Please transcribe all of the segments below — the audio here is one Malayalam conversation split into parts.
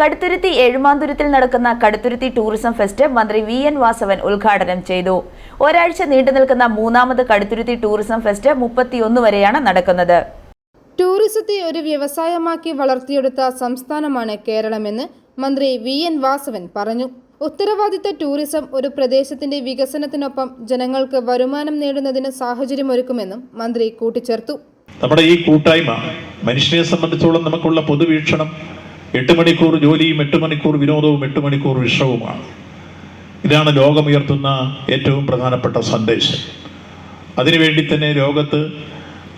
കടുത്തുരുത്തി എഴുമാന്തുരത്തിൽ നടക്കുന്ന കടുത്തുരുത്തി ടൂറിസം ഫെസ്റ്റ് മന്ത്രി വി എൻ വാസവൻ ഉദ്ഘാടനം ചെയ്തു. ഒരാഴ്ച നീണ്ടു നിൽക്കുന്ന മൂന്നാമത് കടുത്തുരുത്തി ടൂറിസം ഫെസ്റ്റ് മുപ്പത്തിയൊന്ന് വരെയാണ് നടക്കുന്നത്. ടൂറിസത്തെ ഒരു വ്യവസായമാക്കി വളർത്തിയെടുത്ത സംസ്ഥാനമാണ് കേരളമെന്ന് മന്ത്രി വി എൻ വാസവൻ പറഞ്ഞു. ഉത്തരവാദിത്ത ടൂറിസം ഒരു പ്രദേശത്തിന്റെ വികസനത്തിനൊപ്പം ജനങ്ങൾക്ക് വരുമാനം നേടുന്നതിന് സാഹചര്യമൊരുക്കുമെന്നും മന്ത്രി കൂട്ടിച്ചേർത്തു. നമ്മുടെ ഈ കൂട്ടായ്മ മനുഷ്യനെ സംബന്ധിച്ചോളം നമുക്കുള്ള പൊതുവീക്ഷണം എട്ട് മണിക്കൂർ ജോലിയും എട്ട് മണിക്കൂർ വിനോദവും എട്ട് മണിക്കൂർ വിശ്രമവുമാണ്. ഇതാണ് ലോകമുയർത്തുന്ന ഏറ്റവും പ്രധാനപ്പെട്ട സന്ദേശം. അതിനുവേണ്ടി തന്നെ ലോകത്ത്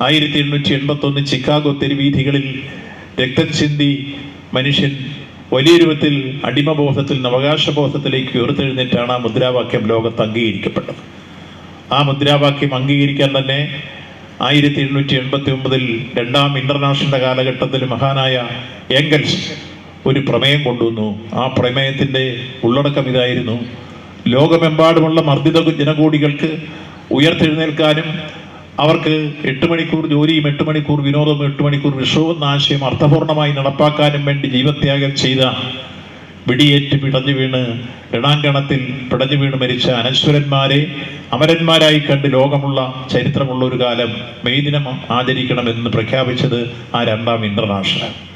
ആയിരത്തി എണ്ണൂറ്റി എൺപത്തൊന്ന് ചിക്കാഗോ തെരുവീഥികളിൽ രക്തം ചിന്തി മനുഷ്യൻ വലിയ രൂപത്തിൽ അടിമബോധത്തിൽ അവകാശബോധത്തിലേക്ക് ഉയർത്തെഴുന്നേറ്റാണ് ആ മുദ്രാവാക്യം ലോകത്ത് അംഗീകരിക്കപ്പെട്ടത്. ആ മുദ്രാവാക്യം അംഗീകരിക്കാൻ തന്നെ ആയിരത്തി എണ്ണൂറ്റി എൺപത്തി ഒമ്പതിൽ രണ്ടാം ഇന്റർനാഷണൽ കാലഘട്ടത്തിൽ മഹാനായ എംഗൽസ് ഒരു പ്രമേയം കൊണ്ടുവന്നു. ആ പ്രമേയത്തിന്റെ ഉള്ളടക്കം ഇതായിരുന്നു. ലോകമെമ്പാടുമുള്ള മർദ്ദിത ജനകോടികൾക്ക് ഉയർത്തെഴുന്നേൽക്കാനും അവർക്ക് എട്ട് മണിക്കൂർ ജോലിയും എട്ട് മണിക്കൂർ വിനോദവും എട്ട് മണിക്കൂർ വിഷവും ആശയം അർത്ഥപൂർണമായി നടപ്പാക്കാനും വേണ്ടി ജീവത്യാഗം ചെയ്ത വെടിയേറ്റ് പിടഞ്ഞു വീണ് രണാങ്കണത്തിൽ പിടഞ്ഞു വീണ് മരിച്ച അനശ്വരന്മാരെ അമരന്മാരായി കണ്ട് ലോകമുള്ള ചരിത്രമുള്ള ഒരു കാലം മെയ് ദിനം ആചരിക്കണമെന്ന് പ്രഖ്യാപിച്ചത് ആ രണ്ടാം international.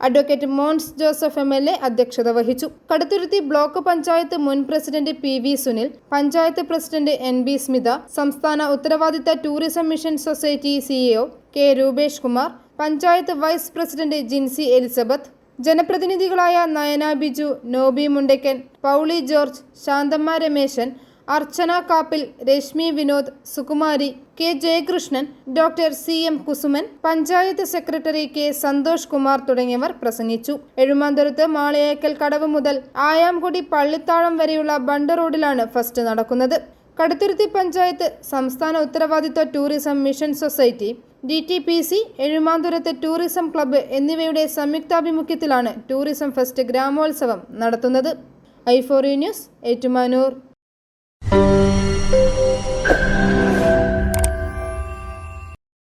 Advocate Mons Joseph M L A അധ്യക്ഷത വഹിച്ചു. കടുത്തുരുത്തി ബ്ലോക്ക് പഞ്ചായത്ത് മുൻ president P V Sunil panchayat president N B Smitha സംസ്ഥാന ഉത്തരവാദിത്ത tourism mission society CEO K Rupesh Kumar panchayat vice president Jincy Elizabeth ജനപ്രതിനിധികളായ Nayana Biju Noby Mundackan Pauly George Shanthamma Rameshan Archana Kappil Reshmi Vinod Sukumari K Jayakrishnan doctor C M Kusuman panchayat secretary K Santhosh Kumar തുടങ്ങിയവർ പ്രസംഗിച്ചു. എഴുമാന്തരത്ത് മാളയേക്കൽ കടവ് മുതൽ ആയാംകുടി പള്ളിത്താഴം വരെയുള്ള ബണ്ട് റോഡിലാണ് ഫസ്റ്റ് നടക്കുന്നത്. കടുത്തുരുത്തി പഞ്ചായത്ത് സംസ്ഥാന ഉത്തരവാദിത്വ tourism mission society D T P C Ezhumanthuruthu tourism club എന്നിവയുടെ സംയുക്താഭിമുഖ്യത്തിലാണ് ടൂറിസം ഫെസ്റ്റ് ഗ്രാമോത്സവം നടത്തുന്നത്. ഐഫോറി ന്യൂസ് ഏറ്റുമാനൂർ.